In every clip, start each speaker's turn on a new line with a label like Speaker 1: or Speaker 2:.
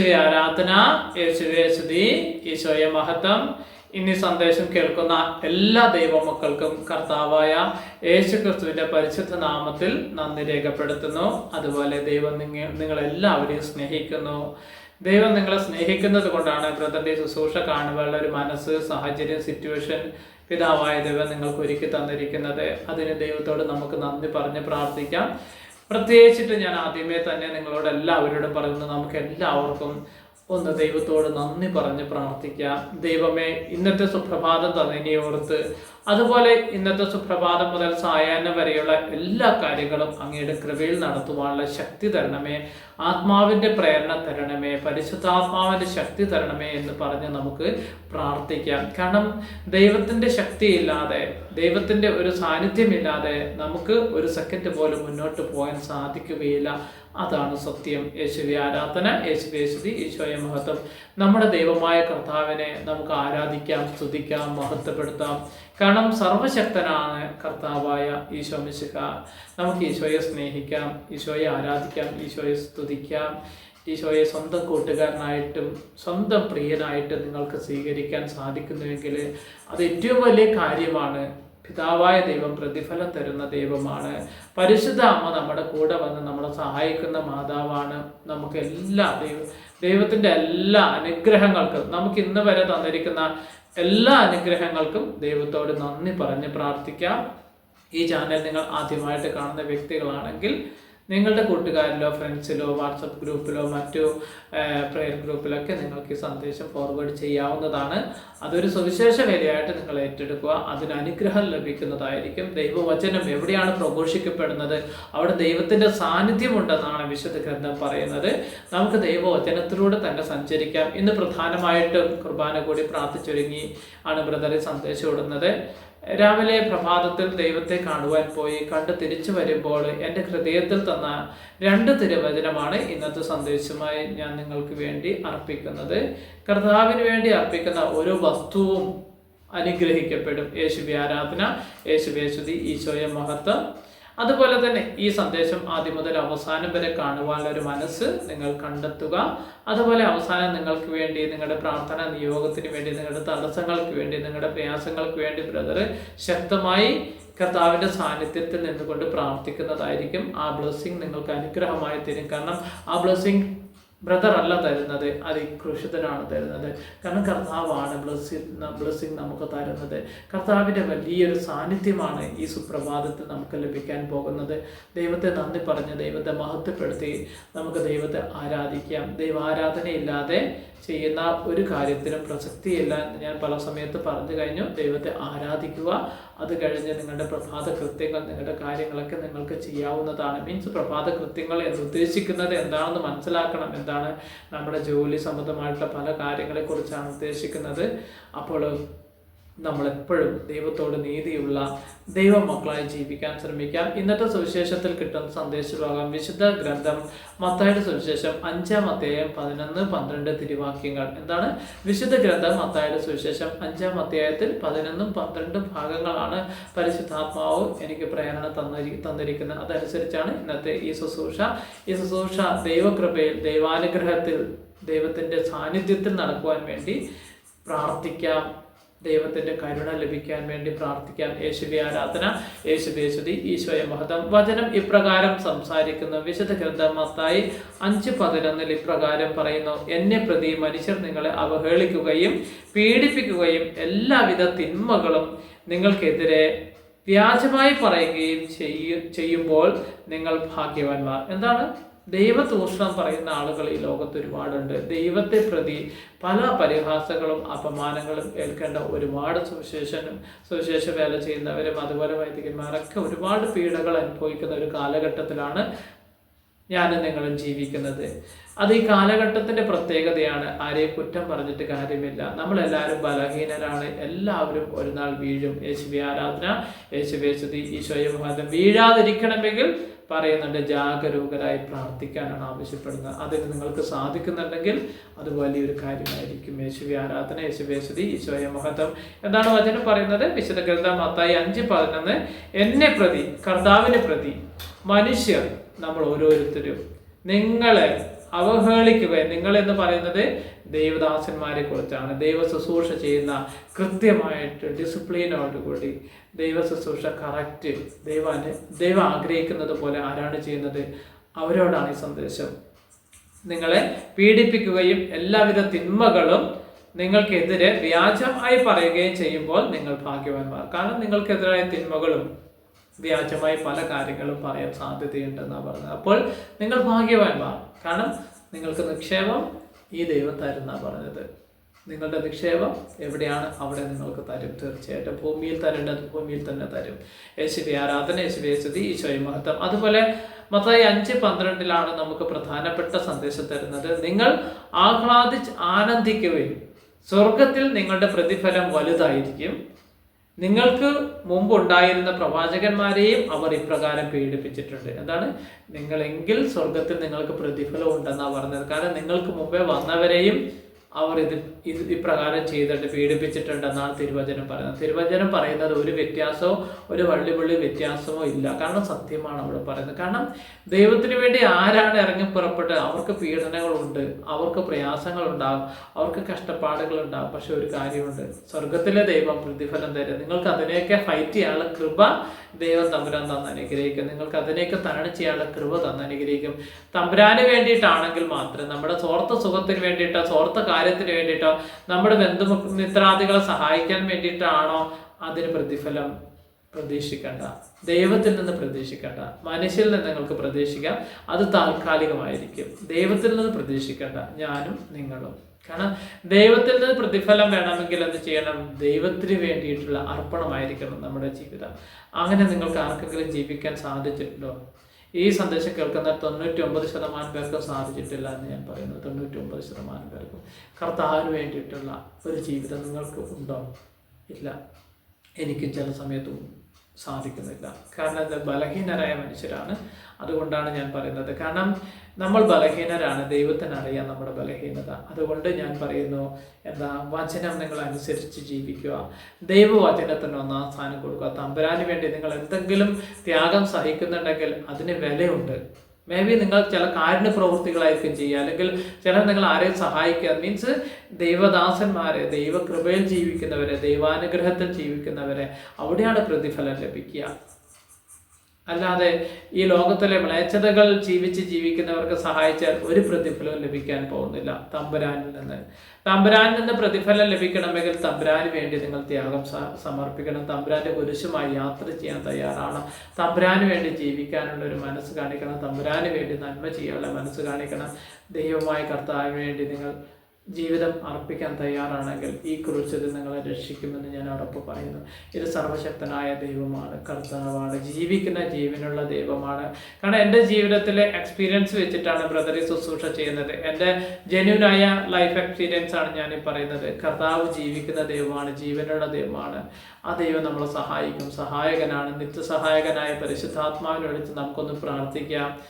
Speaker 1: ആരാധന യേശുവേ സ്തുതി ഈശോയെ മഹത്വം. ഇനി സന്ദേശം കേൾക്കുന്ന എല്ലാ ദൈവമക്കൾക്കും കർത്താവായ യേശു ക്രിസ്തുവിന്റെ പരിശുദ്ധ നാമത്തിൽ നന്ദി രേഖപ്പെടുത്തുന്നു. അതുപോലെ ദൈവം നിങ്ങൾ നിങ്ങളെല്ലാവരെയും സ്നേഹിക്കുന്നു. ദൈവം നിങ്ങളെ സ്നേഹിക്കുന്നത് കൊണ്ടാണ് ബ്രദറിന്റെ ശുശ്രൂഷ കാണുവാനുള്ള ഒരു മനസ്സ് സാഹചര്യം സിറ്റുവേഷൻ പിതാവായ ദൈവം നിങ്ങൾക്ക് ഒരുക്കി തന്നിരിക്കുന്നത്. അതിന് ദൈവത്തോട് നമുക്ക് നന്ദി പറഞ്ഞ് പ്രാർത്ഥിക്കാം. പ്രത്യേകിച്ചിട്ട് ഞാൻ ആദ്യമേ തന്നെ നിങ്ങളോട് എല്ലാവരോടും പറയുന്നത് നമുക്ക് എല്ലാവർക്കും ഒന്ന് ദൈവത്തോട് നന്ദി പറഞ്ഞ് പ്രാർത്ഥിക്കാം. ദൈവമേ ഇന്നത്തെ സുപ്രഭാതം തന്നെ ഓർത്ത് അതുപോലെ ഇന്നത്തെ സുപ്രഭാതം മുതൽ സായാഹ്നം വരെയുള്ള എല്ലാ കാര്യങ്ങളും അങ്ങയുടെ കൃപയിൽ നടത്തുവാനുള്ള ശക്തി തരണമേ. ആത്മാവിന്റെ പ്രേരണ തരണമേ. പരിശുദ്ധാത്മാവിന്റെ ശക്തി തരണമേ എന്ന് പറഞ്ഞ് നമുക്ക് പ്രാർത്ഥിക്കാം. കാരണം ദൈവത്തിന്റെ ശക്തിയില്ലാതെ ദൈവത്തിന്റെ ഒരു സാന്നിധ്യമില്ലാതെ നമുക്ക് ഒരു സെക്കൻഡ് പോലും മുന്നോട്ട് പോകാൻ സാധിക്കുകയില്ല. അതാണ് സത്യം. യേശുവി ആരാധന യേശുവി യേശുദി ഈശോയെ മഹത്വം. നമ്മുടെ ദൈവമായ കർത്താവിനെ നമുക്ക് ആരാധിക്കാം സ്തുതിക്കാം മഹത്വപ്പെടുത്താം. കാരണം സർവശക്തനാണ് കർത്താവായ ഈശോ മിശിഹ. നമുക്ക് ഈശോയെ സ്നേഹിക്കാം ഈശോയെ ആരാധിക്കാം ഈശോയെ സ്തുതിക്കാം ഈശോയെ സ്വന്തം കൂട്ടുകാരനായിട്ടും സ്വന്തം പ്രിയനായിട്ടും നിങ്ങൾക്ക് സ്വീകരിക്കാൻ സാധിക്കുന്നുവെങ്കിൽ അത് ഏറ്റവും വലിയ കാര്യമാണ്. പിതാവായ ദൈവം പ്രതിഫലം തരുന്ന ദൈവമാണ്. പരിശുദ്ധ അമ്മ നമ്മുടെ കൂടെ വന്ന് നമ്മളെ സഹായിക്കുന്ന മാതാവാണ്. നമുക്ക് എല്ലാ ദൈവ ദൈവത്തിന്റെ എല്ലാ അനുഗ്രഹങ്ങൾക്കും നമുക്ക് ഇന്ന് വരെ തന്നിരിക്കുന്ന എല്ലാ അനുഗ്രഹങ്ങൾക്കും ദൈവത്തോട് നന്ദി പറഞ്ഞ് പ്രാർത്ഥിക്കാം. ഈ ചാനൽ നിങ്ങൾ ആദ്യമായിട്ട് കാണുന്ന വ്യക്തികളാണെങ്കിൽ നിങ്ങളുടെ കൂട്ടുകാരിലോ ഫ്രണ്ട്സിലോ വാട്സപ്പ് ഗ്രൂപ്പിലോ മറ്റു പ്രെയർ ഗ്രൂപ്പിലൊക്കെ നിങ്ങൾക്ക് ഈ സന്ദേശം ഫോർവേഡ് ചെയ്യാവുന്നതാണ്. അതൊരു സുവിശേഷ വേലയായിട്ട് നിങ്ങൾ ഏറ്റെടുക്കുക. അതിന് അനുഗ്രഹം ലഭിക്കുന്നതായിരിക്കും. ദൈവവചനം എവിടെയാണ് പ്രഘോഷിക്കപ്പെടുന്നത്? അവിടെ ദൈവത്തിന്റെ സാന്നിധ്യമുണ്ടെന്നാണ് വിശുദ്ധ ഗ്രന്ഥം പറയുന്നത്. നമുക്ക് ദൈവവചനത്തിലൂടെ തന്നെ സഞ്ചരിക്കാം. ഇന്ന് പ്രധാനമായിട്ടും കുർബാന കൂടി പ്രാർത്ഥിച്ചൊരുങ്ങി ആണ് ബ്രദറെ സന്ദേശം ഇടുന്നത്. രാവിലെ പ്രഭാതത്തിൽ ദൈവത്തെ കാണുവാൻ പോയി. കണ്ട് തിരിച്ചു വരുമ്പോൾ എന്റെ ഹൃദയത്തിൽ തന്ന രണ്ട് തിരുവചനമാണ് ഇന്നത്തെ സന്ദേശമായി ഞാൻ നിങ്ങൾക്ക് വേണ്ടി അർപ്പിക്കുന്നത്. കർത്താവിന് വേണ്ടി അർപ്പിക്കുന്ന ഓരോ വസ്തുവും അനുഗ്രഹിക്കപ്പെടും. യേശുവി ആരാധന യേശുവി യേശുദി ഈശോയ മഹത്വം. അതുപോലെ തന്നെ ഈ സന്ദേശം ആദ്യം മുതൽ അവസാനം വരെ കാണുവാനുള്ള ഒരു മനസ്സ് നിങ്ങൾ കണ്ടെത്തുക. അതുപോലെ അവസാനം നിങ്ങൾക്ക് വേണ്ടി നിങ്ങളുടെ പ്രാർത്ഥന നിയോഗത്തിന് വേണ്ടി നിങ്ങളുടെ തടസ്സങ്ങൾക്ക് വേണ്ടി നിങ്ങളുടെ പ്രയാസങ്ങൾക്ക് വേണ്ടി ബ്രദർ ശക്തമായി കർത്താവിന്റെ സാന്നിധ്യത്തിൽ നിന്നുകൊണ്ട് പ്രാർത്ഥിക്കുന്നതായിരിക്കും. ആ ബ്ലെസ്സിങ് നിങ്ങൾക്ക് അനുഗ്രഹമായി തരും. കാരണം ആ ബ്ലെസ്സിങ് ബ്രദർ അല്ല തരുന്നത് അത് കൃഷിതനാണ് തരുന്നത്. കാരണം കർത്താവാണ് ബ്ലസ്സിങ് ബ്ലസ്സിങ് നമുക്ക് തരുന്നത്. കർത്താവിന്റെ വലിയൊരു സാന്നിധ്യമാണ് ഈ സുപ്രഭാതത്തിൽ നമുക്ക് ലഭിക്കാൻ പോകുന്നത്. ദൈവത്തെ നന്ദി പറഞ്ഞ് ദൈവത്തെ മഹത്വപ്പെടുത്തി നമുക്ക് ദൈവത്തെ ആരാധിക്കാം. ദൈവാരാധനയില്ലാതെ ചെയ്യുന്ന ഒരു കാര്യത്തിനും പ്രസക്തിയില്ല എന്ന് ഞാൻ പല സമയത്ത് പറഞ്ഞു കഴിഞ്ഞു. ദൈവത്തെ ആരാധിക്കുക അത് കഴിഞ്ഞ് നിങ്ങളുടെ പ്രഭാത കൃത്യങ്ങൾ നിങ്ങളുടെ കാര്യങ്ങളൊക്കെ നിങ്ങൾക്ക് ചെയ്യാവുന്നതാണ്. മീൻസ് പ്രഭാത കൃത്യങ്ങൾ എന്ന് ഉദ്ദേശിക്കുന്നത് എന്താണെന്ന് മനസ്സിലാക്കണം എന്താണ് നമ്മുടെ ജോലി സംബന്ധമായിട്ടുള്ള പല കാര്യങ്ങളെക്കുറിച്ചാണ് ഉദ്ദേശിക്കുന്നത്. അപ്പോൾ നമ്മളെപ്പോഴും ദൈവത്തോട് നീതിയുള്ള ദൈവമക്കളായി ജീവിക്കാൻ ശ്രമിക്കാം. ഇന്നത്തെ സുവിശേഷത്തിൽ കിട്ടുന്ന സന്ദേശഭാഗം വിശുദ്ധ ഗ്രന്ഥം മത്തായുടെ സുവിശേഷം അഞ്ചാം അധ്യായം പതിനൊന്ന് പന്ത്രണ്ട് തിരുവാക്യങ്ങൾ. എന്താണ്? വിശുദ്ധ ഗ്രന്ഥം മത്തായുടെ സുവിശേഷം അഞ്ചാം അധ്യായത്തിൽ പതിനൊന്നും പന്ത്രണ്ടും ഭാഗങ്ങളാണ് പരിശുദ്ധാത്മാവ് എനിക്ക് പ്രേരണ തന്നിരി തന്നിരിക്കുന്നത്. അതനുസരിച്ചാണ് ഇന്നത്തെ ഈ ശുശ്രൂഷ. ഈ ശുശ്രൂഷ ദൈവകൃപയിൽ ദൈവാനുഗ്രഹത്തിൽ ദൈവത്തിന്റെ സാന്നിധ്യത്തിൽ നടക്കുവാൻ വേണ്ടി പ്രാർത്ഥിക്കാം. ദൈവത്തിന്റെ കരുണ ലഭിക്കാൻ വേണ്ടി പ്രാർത്ഥിക്കാം യേശുവി ആരാധന യേശുവി യേശുദി ഈശോയ മഹതം വചനം ഇപ്രകാരം സംസാരിക്കുന്നു. വിശുദ്ധ ഗ്രന്ഥമത്തായി അഞ്ച് പതിനൊന്നിൽ ഇപ്രകാരം പറയുന്നു. എന്നെ പ്രതി മനുഷ്യർ നിങ്ങളെ അവഹേളിക്കുകയും പീഡിപ്പിക്കുകയും എല്ലാവിധ തിന്മകളും നിങ്ങൾക്കെതിരെ വ്യാജമായി പറയുകയും ചെയ്യ ചെയ്യുമ്പോൾ നിങ്ങൾ ഭാഗ്യവാന്മാർ. എന്താണ്? ദൈവതൂഷണം പറയുന്ന ആളുകൾ ഈ ലോകത്ത് ഒരുപാടുണ്ട്. ദൈവത്തെ പ്രതി പല പരിഹാസങ്ങളും അപമാനങ്ങളും ഏൽക്കേണ്ട ഒരുപാട് സുവിശേഷനും സുവിശേഷ വേല ചെയ്യുന്നവരും അതുപോലെ വൈദികന്മാരൊക്കെ ഒരുപാട് പീഡകൾ അനുഭവിക്കുന്ന ഒരു കാലഘട്ടത്തിലാണ് ഞാനും നിങ്ങളും ജീവിക്കുന്നത്. അത് ഈ കാലഘട്ടത്തിന്റെ പ്രത്യേകതയാണ്. ആരെയും കുറ്റം പറഞ്ഞിട്ട് കാര്യമില്ല. നമ്മളെല്ലാവരും ബലഹീനരാണ്. എല്ലാവരും ഒരു നാൾ വീഴും. യേശുവി ആരാധന. യേശുവേ സ്തുതി ഈശോയെ മഹാദം വീഴാതിരിക്കണമെങ്കിൽ പറയുന്നുണ്ട് ജാഗരൂകരായി പ്രാർത്ഥിക്കാനാണ് ആവശ്യപ്പെടുന്നത്. അതിന് നിങ്ങൾക്ക് സാധിക്കുന്നുണ്ടെങ്കിൽ അത് വലിയൊരു കാര്യമായിരിക്കും. യേശുവി ആരാധന. യേശുവേ സ്തുതി ഈശോയെ മഹത്വം എന്താണ് വചനം പറയുന്നത്? വിശുദ്ധ ഗ്രന്ഥം മത്തായി അഞ്ച് പതിനൊന്ന്. എന്നെ പ്രതി കർത്താവിനെ പ്രതി മനുഷ്യർ നമ്മൾ ഓരോരുത്തരും. നിങ്ങളെ അവഹേളിക്കുകയും നിങ്ങൾ എന്ന് പറയുന്നത് ദൈവദാസന്മാരെ കുറിച്ചാണ് ദൈവ ശുശ്രൂഷ ചെയ്യുന്ന കൃത്യമായിട്ട് ഡിസിപ്ലിനോടുകൂടി ദൈവ ശുശ്രൂഷ കറക്റ്റ് ദൈവാന് ദൈവം ആഗ്രഹിക്കുന്നത് പോലെ ആരാണ് ചെയ്യുന്നത്? അവരോടാണ് ഈ സന്ദേശം. നിങ്ങളെ പീഡിപ്പിക്കുകയും എല്ലാവിധ തിന്മകളും നിങ്ങൾക്കെതിരെ വ്യാജമായി പറയുകയും ചെയ്യുമ്പോൾ നിങ്ങൾ ഭാഗ്യവാന്മാർ. കാരണം നിങ്ങൾക്കെതിരായ തിന്മകളും വ്യാജമായി പല കാര്യങ്ങളും പറയാൻ സാധ്യതയുണ്ടെന്നാണ് പറഞ്ഞത്. അപ്പോൾ നിങ്ങൾ ഭാഗ്യവാന്മാർ. കാരണം നിങ്ങൾക്ക് നിക്ഷേപം ഈ ദൈവം തരുന്ന പറഞ്ഞത്. നിങ്ങളുടെ നിക്ഷേപം എവിടെയാണ്? അവിടെ നിങ്ങൾക്ക് തരും. തീർച്ചയായിട്ടും ഭൂമിയിൽ തരേണ്ടത് ഭൂമിയിൽ തന്നെ തരും. യേശുവി ആരാധന യേശുവി യേശുതി ഈശോയും മഹത്വം. അതുപോലെ മത്തായി അഞ്ച് പന്ത്രണ്ടിലാണ് നമുക്ക് പ്രധാനപ്പെട്ട സന്ദേശം തരുന്നത്. നിങ്ങൾ ആഹ്ലാദിച്ച് ആനന്ദിക്കുകയും സ്വർഗത്തിൽ നിങ്ങളുടെ പ്രതിഫലം വലുതായിരിക്കും. നിങ്ങൾക്ക് മുമ്പ് ഉണ്ടായിരുന്ന പ്രവാചകന്മാരെയും അവർ ഇപ്രകാരം പീഡിപ്പിച്ചിട്ടുണ്ട്. എന്താണ്? നിങ്ങളെങ്കിൽ സ്വർഗത്തിൽ നിങ്ങൾക്ക് പ്രതിഫലം ഉണ്ടെന്നാണ് പറഞ്ഞത്. കാരണം നിങ്ങൾക്ക് മുമ്പേ വന്നവരെയും അവർ ഇത് ഇത് ഇപ്രകാരം ചെയ്തിട്ട് പീഡിപ്പിച്ചിട്ടുണ്ടെന്നാണ് തിരുവചനം പറയുന്നത്. തിരുവചനം പറയുന്നത് ഒരു വ്യത്യാസമോ ഒരു വള്ളിപുള്ളി വ്യത്യാസമോ ഇല്ല. കാരണം സത്യമാണ് അവിടെ പറയുന്നത്. കാരണം ദൈവത്തിന് വേണ്ടി ആരാണ് ഇറങ്ങി പുറപ്പെട്ട് അവർക്ക് പീഡനങ്ങളുണ്ട് അവർക്ക് പ്രയാസങ്ങളുണ്ടാകും അവർക്ക് കഷ്ടപ്പാടുകളുണ്ടാകും. പക്ഷെ ഒരു കാര്യമുണ്ട്. സ്വർഗത്തിലെ ദൈവം പ്രതിഫലം തരും. നിങ്ങൾക്ക് അതിനെയൊക്കെ ഫൈറ്റ് ചെയ്യാനുള്ള കൃപ ദൈവം തമ്പുരാൻ തന്ന് അനുഗ്രഹിക്കും. നിങ്ങൾക്ക് അതിനെയൊക്കെ തരണം ചെയ്യാനുള്ള കൃപ തന്ന് അനുഗ്രഹിക്കും. തമ്പുരാന് വേണ്ടിയിട്ടാണെങ്കിൽ മാത്രം നമ്മുടെ സ്വാർത്ഥ സുഖത്തിന് വേണ്ടിയിട്ട് സ്വാർത്ഥ കാര്യത്തിന് വേണ്ടിയിട്ടോ നമ്മുടെ ബന്ധുമിത്രാദികളെ സഹായിക്കാൻ വേണ്ടിയിട്ടാണോ അതിന് പ്രതിഫലം പ്രതീക്ഷിക്കേണ്ട? ദൈവത്തിൽ നിന്ന് പ്രതീക്ഷിക്കേണ്ട. മനുഷ്യരിൽ നിന്ന് നിങ്ങൾക്ക് പ്രതീക്ഷിക്കാം. അത് താൽക്കാലികമായിരിക്കും. ദൈവത്തിൽ നിന്ന് പ്രതീക്ഷിക്കേണ്ട. ഞാനും നിങ്ങളും. കാരണം ദൈവത്തിൽ നിന്ന് പ്രതിഫലം വേണമെങ്കിൽ എന്ത് ചെയ്യണം? ദൈവത്തിന് വേണ്ടിയിട്ടുള്ള അർപ്പണമായിരിക്കണം നമ്മുടെ ജീവിതം. അങ്ങനെ നിങ്ങൾക്ക് ആർക്കെങ്കിലും ജീവിക്കാൻ സാധിച്ചിട്ടുണ്ടോ? ഈ സന്ദേശം കേൾക്കുന്ന തൊണ്ണൂറ്റി ഒമ്പത് ശതമാനം പേർക്കും സാധിച്ചിട്ടില്ല എന്ന് ഞാൻ പറയുന്നു. തൊണ്ണൂറ്റി ഒമ്പത് ശതമാനം പേർക്കും കർത്താവിന് വേണ്ടിയിട്ടുള്ള ഒരു ജീവിതം നിങ്ങൾക്ക് ഉണ്ടോ? ഇല്ല. എനിക്കും ചില സമയത്തും സാധിക്കുന്നില്ല. കാരണം ഇത് ബലഹീനരായ മനുഷ്യരാണ്. അതുകൊണ്ടാണ് ഞാൻ പറയുന്നത്. കാരണം നമ്മൾ ബലഹീനരാണ്. ദൈവത്തിന് അറിയാം നമ്മുടെ ബലഹീനത. അതുകൊണ്ട് ഞാൻ പറയുന്നു എന്താ വചനം നിങ്ങൾ അനുസരിച്ച് ജീവിക്കുക. ദൈവവചനത്തിന് ഒന്നാം സ്ഥാനം കൊടുക്കുക. തമ്പരാന് വേണ്ടി നിങ്ങൾ എന്തെങ്കിലും ത്യാഗം സഹിക്കുന്നുണ്ടെങ്കിൽ അതിന് വിലയുണ്ട്. മേ ബി നിങ്ങൾ ചില കാരുണ്യ പ്രവൃത്തികളായിരിക്കും ചെയ്യുക. അല്ലെങ്കിൽ ചില നിങ്ങൾ ആരെയും സഹായിക്കുക. മീൻസ് ദൈവദാസന്മാരെ ദൈവകൃപയിൽ ജീവിക്കുന്നവരെ ദൈവാനുഗ്രഹത്തിൽ ജീവിക്കുന്നവരെ അവിടെയാണ് പ്രതിഫലം ലഭിക്കുക. അല്ലാതെ ഈ ലോകത്തിലെ മ്ലേച്ഛതകൾ ജീവിച്ച് ജീവിക്കുന്നവർക്ക് സഹായിച്ചാൽ ഒരു പ്രതിഫലവും ലഭിക്കാൻ പോകുന്നില്ല. തമ്പുരാനിൽ നിന്ന്. തമ്പുരാനിൽ നിന്ന് പ്രതിഫലം ലഭിക്കണമെങ്കിൽ തമ്പുരാന് വേണ്ടി നിങ്ങൾ ത്യാഗം സമർപ്പിക്കണം. തമ്പുരാന്റെ കുരിശുമായി യാത്ര ചെയ്യാൻ തയ്യാറാണ് തമ്പുരാന് വേണ്ടി ജീവിക്കാനുള്ള ഒരു മനസ്സ് കാണിക്കണം. തമ്പുരാന് വേണ്ടി നന്മ ചെയ്യാനുള്ള മനസ്സ് കാണിക്കണം. ദൈവമായ കർത്താവിന് വേണ്ടി നിങ്ങൾ ജീവിതം അർപ്പിക്കാൻ തയ്യാറാണെങ്കിൽ ഈ ക്രൂശിൽ നിങ്ങളെ രക്ഷിക്കുമെന്ന് ഞാൻ ഉറപ്പ് പറയുന്നു. ഇത് സർവശക്തനായ ദൈവമാണ് കർത്താവാണ് ജീവിക്കുന്ന ജീവനുള്ള ദൈവമാണ്. കാരണം എന്റെ ജീവിതത്തിലെ എക്സ്പീരിയൻസ് വെച്ചിട്ടാണ് ബ്രദറി ശുശ്രൂഷ ചെയ്യുന്നത്. എന്റെ ജെന്യൂനായ ലൈഫ് എക്സ്പീരിയൻസ് ആണ് ഞാൻ ഈ പറയുന്നത്. കർത്താവ് ജീവിക്കുന്ന ദൈവമാണ് ജീവനുള്ള ദൈവമാണ്. ആ ദൈവം നമ്മളെ സഹായിക്കും. സഹായകനാണ് നിത്യസഹായകനായ പരിശുദ്ധാത്മാവിനെ വിളിച്ച് നമുക്കൊന്ന് പ്രാർത്ഥിക്കാം.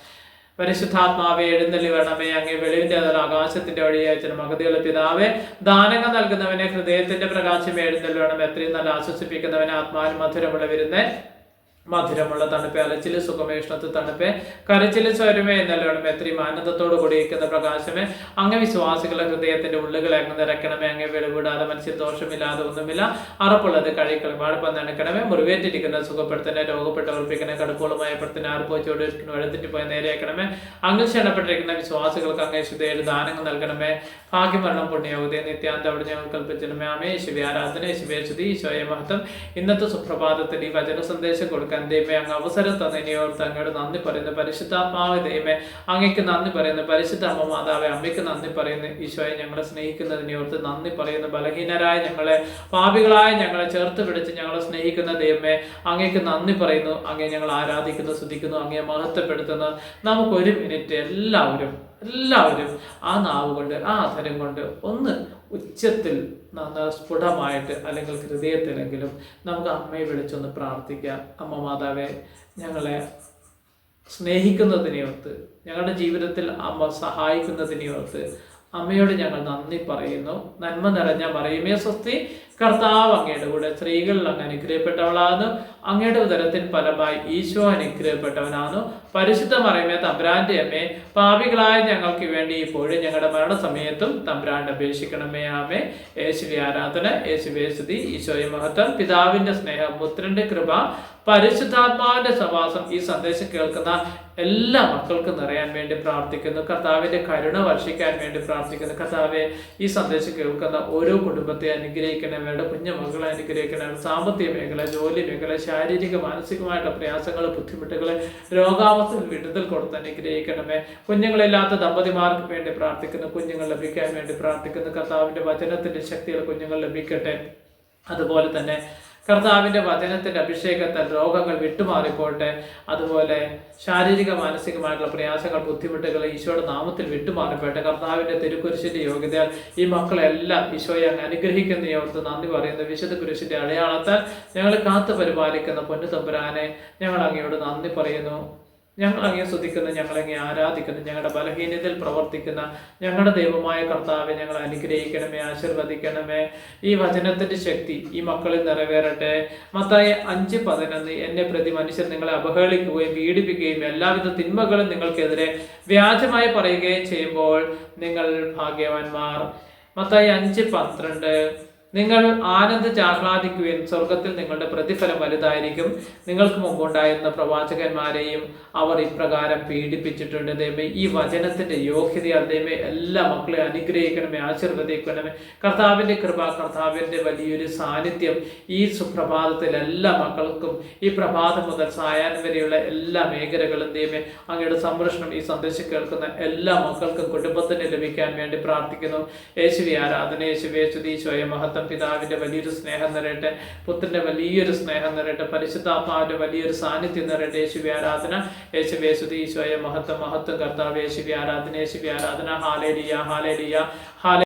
Speaker 1: പരിശുദ്ധാത്മാവെ എഴുന്നള്ളി വേണമേ അങ്ങേ വെളിവിന്റെ അതിൽ ആകാശത്തിന്റെ വഴിയായി മകതിയുള്ള പിതാവെ ദാനങ്ങൾ നൽകുന്നവനെ ഹൃദയത്തിന്റെ പ്രകാശം എഴുന്നള്ളി വേണം എത്രയും നല്ല ആശ്വസിപ്പിക്കുന്നവനെ ആത്മാവിന് മധുരമുള്ള വരുന്നേ മധുരമുള്ള തണുപ്പ് അലച്ചിൽ സുഖമേഷ്ണത്ത് തണുപ്പ് കരച്ചിൽ സ്വരമേ എന്നല്ലോണം എത്രയും ആനന്ദത്തോട് കൂടിയിരിക്കുന്ന പ്രകാശമേ. അങ്ങ് വിശ്വാസികളുടെ ഹൃദയത്തിന്റെ ഉള്ളുകളെ അങ്ങ് നിറയ്ക്കണമേ. അങ്ങ് വെളിവിടാതെ മനസ്സിൽ ദോഷമില്ലാതെ ഒന്നുമില്ല. അറപ്പുള്ളത് കഴിക്കൾ വാഴപ്പം നനക്കണമേ മുറിവേറ്റിരിക്കുന്ന സുഖപ്പെടുത്തനെ രോഗപ്പെട്ടവർപ്പിക്കണേ കടുപ്പുകളുമായ പ്രത്തിന് ആർപ്പോച്ചോടിരിക്കുന്ന വഴുതിട്ട് പോയി നേരെയാക്കണമേ. അങ്ങ് ക്ഷണപ്പെട്ടിരിക്കുന്ന വിശ്വാസികൾക്ക് അങ്ങ് ശുദ്ധയുടെ ദാനങ്ങൾ നൽകണമേ. ഭാഗ്യമരണം പുണ്യവതി നിത്യാന്ത അവിടെ ഞങ്ങൾ കൽപ്പിച്ചിടമേ അമേ ശിവ ആരാധന ശിവേശുതി ഈശോയ മഹത്വം. ഇന്നത്തെ സുപ്രഭാതത്തിൽ ഈ വചന സന്ദേശം കൊടുക്കാൻ ദൈവമേ അങ്ങ് അവസരം തന്നതിനെ ഓർത്ത് അങ്ങോട്ട് നന്ദി പറയുന്നു. പരിശുദ്ധാത്മാവ് ദൈവമേ അങ്ങയ്ക്ക് നന്ദി പറയുന്നു. പരിശുദ്ധ അമ്മ മാതാവെ അമ്മയ്ക്ക് നന്ദി പറയുന്നു. ഈശോയെ ഞങ്ങളെ സ്നേഹിക്കുന്നതിനെ ഓർത്ത് നന്ദി പറയുന്നു. ബലഹീനരായ ഞങ്ങളെ പാപികളായ ഞങ്ങളെ ചേർത്ത് പിടിച്ച് ഞങ്ങളെ സ്നേഹിക്കുന്ന ദൈവമേ അങ്ങയ്ക്ക് നന്ദി പറയുന്നു. അങ്ങേ ഞങ്ങൾ ആരാധിക്കുന്നു സ്തുതിക്കുന്നു അങ്ങേ മഹത്വപ്പെടുത്തുന്നു. നമുക്ക് ഒരു മിനിറ്റ് എല്ലാവരും എല്ലാവരും ആ നാവ് കൊണ്ട് ആ അധരം കൊണ്ട് ഒന്ന് ഉച്ചത്തിൽ സ്ഫുടമായിട്ട് അല്ലെങ്കിൽ ഹൃദയത്തിലെങ്കിലും നമുക്ക് അമ്മയെ വിളിച്ചൊന്ന് പ്രാർത്ഥിക്കാം. അമ്മ മാതാവെ ഞങ്ങളെ സ്നേഹിക്കുന്നതിനെയൊത്ത് ഞങ്ങളുടെ ജീവിതത്തിൽ അമ്മ സഹായിക്കുന്നതിനെയൊത്ത് അമ്മയോട് ഞങ്ങൾ നന്ദി പറയുന്നു. നന്മ നിറഞ്ഞ പറയുമേ സ്വസ്തി. കർത്താവ് അങ്ങയുടെ കൂടെ സ്ത്രീകളിൽ അങ്ങ് അനുഗ്രഹിക്കപ്പെട്ടവളാകുന്നു അങ്ങയുടെ ഉദരത്തിൻ ഫലമായി ഈശോ അനുഗ്രഹിക്കപ്പെട്ടവനാകുന്നു പരിശുദ്ധ മറിയമേ തമ്പ്രാന്റെ അമ്മേ പാപികളായ ഞങ്ങൾക്ക് വേണ്ടി ഇപ്പോഴും ഞങ്ങളുടെ മരണസമയത്തും തമ്പ്രാന്റെ അപേക്ഷിക്കണമേ ആമേ യേശുവി ആരാധന യേശുവേ സ്തുതി ഈശോയെ മഹത്വം. പിതാവിന്റെ സ്നേഹം പുത്രന്റെ കൃപ പരിശുദ്ധാത്മാവിന്റെ സവാസം ഈ സന്ദേശം കേൾക്കുന്ന എല്ലാ മക്കൾക്കും നിറയാൻ വേണ്ടി പ്രാർത്ഥിക്കുന്നു. കർത്താവിന്റെ കരുണ വർഷിക്കാൻ വേണ്ടി പ്രാർത്ഥിക്കുന്നു. കർത്താവെ ഈ സന്ദേശം കേൾക്കുന്ന ഓരോ കുടുംബത്തെ അനുഗ്രഹിക്കണം കുഞ്ഞു മകളെ അനുഗ്രഹിക്കണം. സാമ്പത്തിക മേഖല ജോലി മേഖല ശാരീരിക മാനസികമായിട്ടുള്ള പ്രയാസങ്ങൾ ബുദ്ധിമുട്ടുകൾ രോഗാവസ്ഥ വിടുതൽ കൊടുത്ത് അനുഗ്രഹിക്കണമേ. കുഞ്ഞുങ്ങളില്ലാത്ത ദമ്പതിമാർക്ക് വേണ്ടി പ്രാർത്ഥിക്കുന്നു. കുഞ്ഞുങ്ങൾ ലഭിക്കാൻ വേണ്ടി പ്രാർത്ഥിക്കുന്നു. കർത്താവിന്റെ വചനത്തിന്റെ ശക്തികൾ കുഞ്ഞുങ്ങൾ ലഭിക്കട്ടെ. അതുപോലെ തന്നെ കർത്താവിന്റെ വചനത്തിന്റെ അഭിഷേകത്താൽ രോഗങ്ങൾ വിട്ടുമാറിപ്പോട്ടെ അതുപോലെ ശാരീരിക മാനസികമായിട്ടുള്ള പ്രയാസങ്ങൾ ബുദ്ധിമുട്ടുകൾ ഈശോയുടെ നാമത്തിൽ വിട്ടുമാറിപ്പോട്ടെ. കർത്താവിന്റെ തിരുക്കുരിശിന്റെ യോഗ്യതയാൽ ഈ മക്കളെല്ലാം ഈശോയെ അനുഗ്രഹിക്കുന്ന. ഓർത്ത് നന്ദി പറയുന്ന. വിശുദ്ധ കുരിശിന്റെ അടയാളത്താൽ ഞങ്ങൾ കാത്തു പരിപാലിക്കുന്ന പൊന്നു തമ്പുരാനെ ഞങ്ങൾ അങ്ങയോട് നന്ദി പറയുന്നു. ഞങ്ങൾ അങ്ങേ സ്തുതിക്കുന്നു ഞങ്ങളങ്ങേ ആരാധിക്കുന്നു ഞങ്ങളുടെ ബലഹീനതയിൽ പ്രവർത്തിക്കുന്ന ഞങ്ങളുടെ ദൈവമായ കർത്താവെ ഞങ്ങൾ അനുഗ്രഹിക്കണമേ ആശീർവദിക്കണമേ. ഈ വചനത്തിന്റെ ശക്തി ഈ മക്കളിൽ നിറവേറട്ടെ. മത്തായ അഞ്ച് പതിനൊന്ന് എന്നെ പ്രതി മനുഷ്യർ നിങ്ങളെ അപഹേളിക്കുകയും പീഡിപ്പിക്കുകയും എല്ലാവിധ തിന്മകളും നിങ്ങൾക്കെതിരെ വ്യാജമായി പറയുകയും ചെയ്യുമ്പോൾ നിങ്ങൾ ഭാഗ്യവാന്മാർ. മത്തായി അഞ്ച് പന്ത്രണ്ട് നിങ്ങൾ ആനന്ദിച്ച് ആഹ്ലാദിക്കുകയും സ്വർഗത്തിൽ നിങ്ങളുടെ പ്രതിഫലം വലുതായിരിക്കും. നിങ്ങൾക്ക് മുമ്പുണ്ടായിരുന്ന പ്രവാചകന്മാരെയും അവർ ഇപ്രകാരം പീഡിപ്പിച്ചിട്ടുണ്ട്. ദൈവമേ ഈ വചനത്തിന്റെ യോഗ്യത ദൈവമേ എല്ലാ മക്കളെ അനുഗ്രഹിക്കണമേ ആശീർവദിക്കണമേ. കർത്താവിന്റെ കൃപ കർത്താവിന്റെ വലിയൊരു സാന്നിധ്യം ഈ സുപ്രഭാതത്തിൽ എല്ലാ മക്കൾക്കും ഈ പ്രഭാതം മുതൽ സായാഹ്നം വരെയുള്ള എല്ലാ മേഖലകളും ദൈവമേ അങ്ങയുടെ സംരക്ഷണം ഈ സന്ദേശം കേൾക്കുന്ന എല്ലാ മക്കൾക്കും കുടുംബത്തിന് ലഭിക്കാൻ വേണ്ടി പ്രാർത്ഥിക്കുന്നു. യേശുവി ആരാധന യേശുവേ സ്വയം മഹത്വം പിതാവിന്റെ വലിയൊരു സ്നേഹം നിറയട്ടെ. പുത്രന്റെ വലിയൊരു സ്നേഹം നിറയട്ടെ. പരിശുദ്ധാത്മാവിന്റെ വലിയൊരു സാന്നിധ്യം നിറയട്ടെ. യേശുവി ആരാധന. യേശുവേ ഈശോയെ. മഹത്വം മഹത്വം. കർത്താവ് യേശുവി ആരാധന. യേശുവി ആരാധന. Hallelujah hallelujah. ഹാലേ